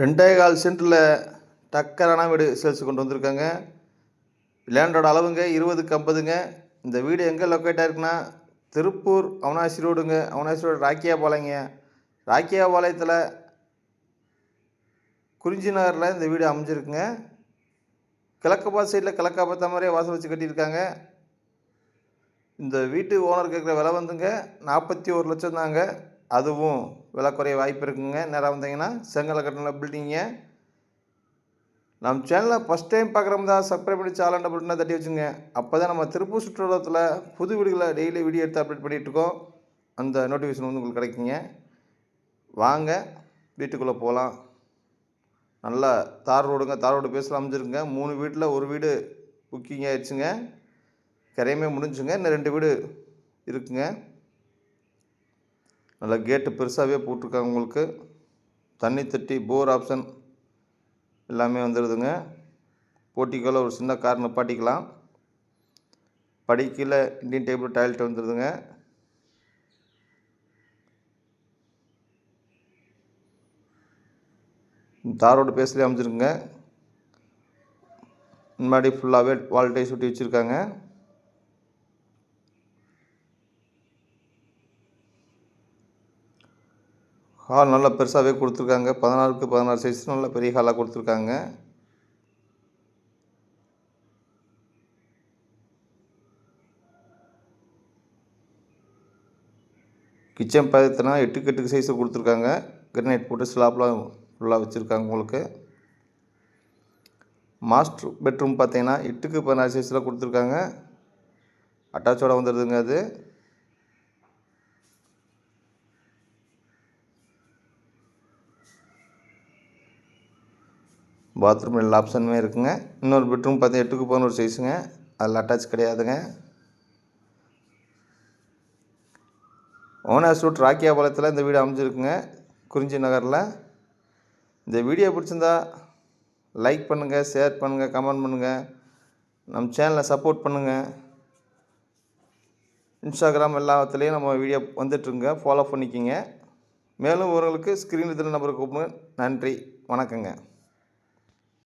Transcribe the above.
ரெண்டே கால் சென்ட்டில் டக்கரான வீடு சேல்ஸ் கொண்டு வந்திருக்காங்க. லேண்டோட அளவுங்க இருபதுக்கு ஐம்பதுங்க. இந்த வீடு எங்கே லொக்கேட் ஆயிருக்குன்னா திருப்பூர் அவனாசி ரோடுங்க. அவனாசி ரோடு ராக்கியா பாளையங்க ராக்கியா பாளையத்தில் குறிஞ்சி நகரில் இந்த வீடு அமைஞ்சிருக்குங்க. கிழக்கு பார்த்த சைடில் கிழக்கா பார்த்த மாதிரியே வாசல் வச்சு கட்டியிருக்காங்க. இந்த வீட்டு ஓனர் கேட்குற விலை வந்துங்க நாற்பத்தி ஒரு லட்சம் தாங்க அதுவும் விலை குறைய வாய்ப்பு இருக்குங்க. நேராக வந்தீங்கன்னா செங்கலை கட்டின பில்டிங்க நம்ம சேனலை ஃபஸ்ட் டைம் பார்க்குறவங்க தான் சப்ஸ்கிரைப் பண்ணி சேனல் பட்டனை தட்டி வச்சுங்க. அப்போ தான் நம்ம திருப்பூர் சுற்றுலாத்தில் புது வீடுகளை டெய்லி வீடியோ எடுத்து அப்டேட் பண்ணிகிட்ருக்கோம் அந்த நோட்டிஃபிகேஷன் வந்து உங்களுக்கு கிடைக்குங்க. வாங்க வீட்டுக்குள்ளே போகலாம் நல்லா தார் ரோடுங்க தார் ரோடு பேசலாம் அமைஞ்சிருங்க. மூணு வீட்டில் ஒரு வீடு புக்கிங் ஆயிடுச்சுங்க. கரையுமே முடிஞ்சுங்க. இன்னும் ரெண்டு வீடு இருக்குங்க. நல்லா கேட்டு பெருசாகவே போட்டிருக்காங்க உங்களுக்கு. தண்ணி தட்டி போர் ஆப்ஷன் எல்லாமே வந்துடுதுங்க போட்டிக்கோல ஒரு சின்ன கார் நிப்பாட்டிக்கலாம். படிக்கல இண்டியன் டேபிள் டாய்லெட் வந்துடுதுங்க தாரோட பேஸ்லேயே அமைச்சிருக்குங்க முன்னாடி ஃபுல்லாகவே வால்டை சுட்டி வச்சுருக்காங்க. ஹால் நல்லா பெருசாகவே கொடுத்துருக்காங்க. பதினாறுக்கு பதினாறு சைஸ் நல்லா பெரிய ஹாலாக கொடுத்துருக்காங்க. கிச்சன் பார்த்தீங்கன்னா எட்டுக்கு எட்டுக்கு சைஸில் கொடுத்துருக்காங்க. கிரனைட் போட்டு ஸ்லாப்லாம் ஃபுல்லாக வச்சுருக்காங்க உங்களுக்கு. மாஸ்டர் பெட்ரூம் பார்த்தீங்கன்னா எட்டுக்கு பதினாறு சைஸில் கொடுத்துருக்காங்க. அட்டாச்சோட வந்துடுதுங்க அது. பாத்ரூம் எல்லா ஆப்ஷனுமே இருக்குங்க. இன்னொரு பெட்ரூம் பார்த்தீங்கன்னா எட்டுக்கு பதினோரு சைஸுங்க அதில் அட்டாச் கிடையாதுங்க. ஓனர் ரூட் ராக்கியாபாளையத்தில் இந்த வீடு அமைஞ்சிருக்குங்க. குறிஞ்சி நகரில். இந்த வீடியோ பிடிச்சிருந்தா லைக் பண்ணுங்கள் ஷேர் பண்ணுங்கள் கமெண்ட் பண்ணுங்கள் நம்ம சேனலை சப்போர்ட் பண்ணுங்கள் இன்ஸ்டாகிராம் எல்லாத்துலேயும் நம்ம வீடியோ வந்துட்டுருங்க. ஃபாலோ பண்ணிக்கிங்க. மேலும் உங்களுக்கு ஸ்க்ரீனில் இருக்கிற நம்பருக்கு கூப்பிடுங்க. நன்றி. வணக்கங்க.